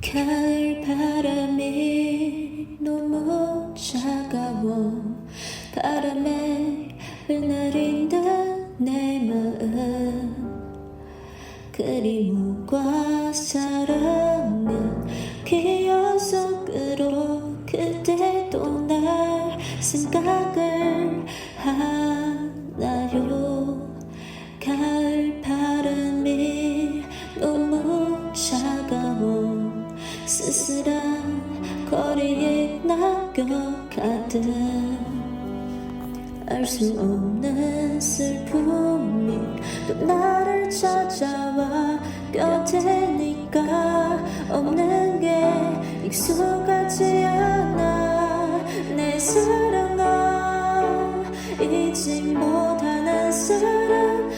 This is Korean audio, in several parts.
가을 바람이 너무 차가워. 바람에 흘러린다 내 마음. 그리움과 사랑은 기억 속으로 그대도 날 생각을 하나요 낙엽가득 알수 없는 슬픔이 또 나를 찾아와 곁에니까 없는 게 익숙하지 않아. 내 사랑아 잊지 못하는 사랑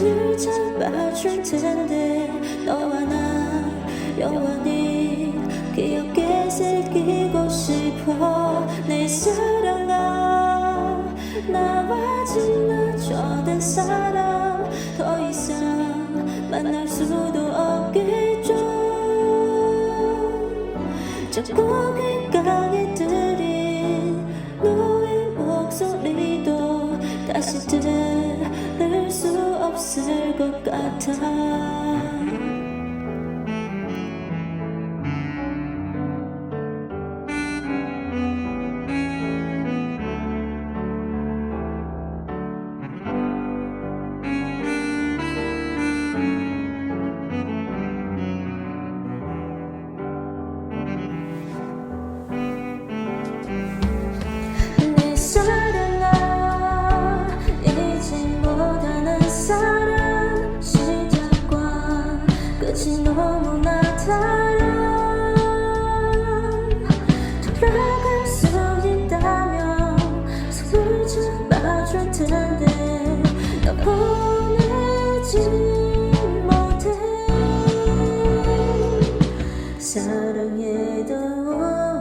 손을 잡아줄 텐데 너와 나 영원히 기억에 새기고 싶어. 내 사랑아 나와 지나쳐된 사람 더 이상 만날 수도 없겠죠. 자꾸 귓가에 들린 너의 목소리도 다시 들을 수 없을 것 같아 끝이 너무나 달아 돌아갈 수 있다면 손을 잡아줄 텐데 너 보내지 못해. 사랑해도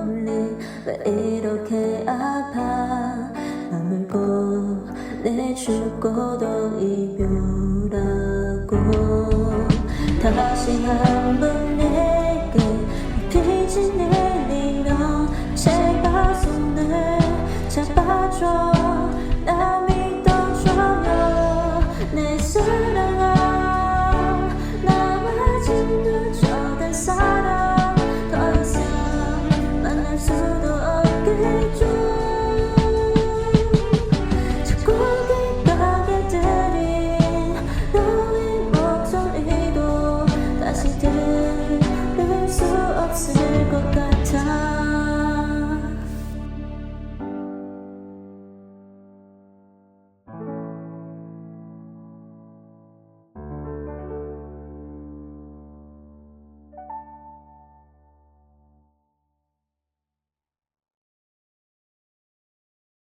우리 왜 이렇게 아파. 맘을 꺼내주고도 이별 없을 것 같아.